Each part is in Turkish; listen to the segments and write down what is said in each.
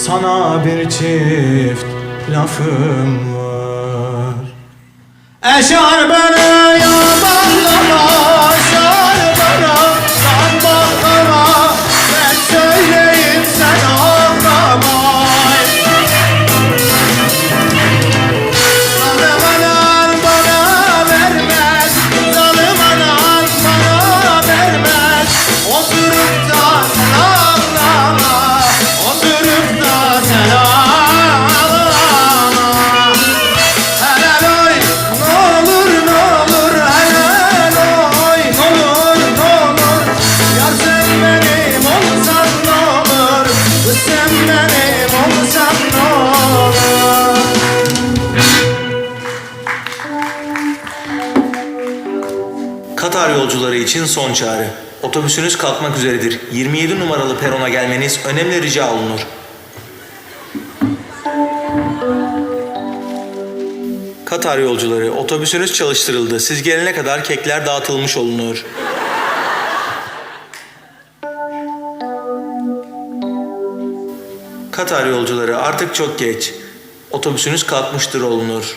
sana bir çift lafım var. Eşarbını yamanlama benim olsan ne olur Katar yolcuları için son çağrı. Otobüsünüz kalkmak üzeredir. 27 numaralı perona gelmeniz önemli rica olunur. Katar yolcuları, otobüsünüz çalıştırıldı. Siz gelene kadar kekler dağıtılmış olunur. Katar yolcuları artık çok geç. Otobüsünüz kalkmıştır olunur.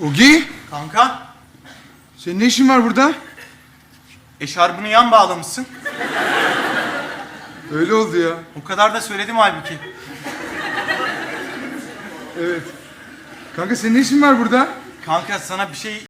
Ogi, Kanka senin ne işin var burada? eşarbını yan bağlamışsın Öyle oldu ya. O kadar da söyledim halbuki Evet. Kanka senin ne işin var burada? Kanka sana bir şey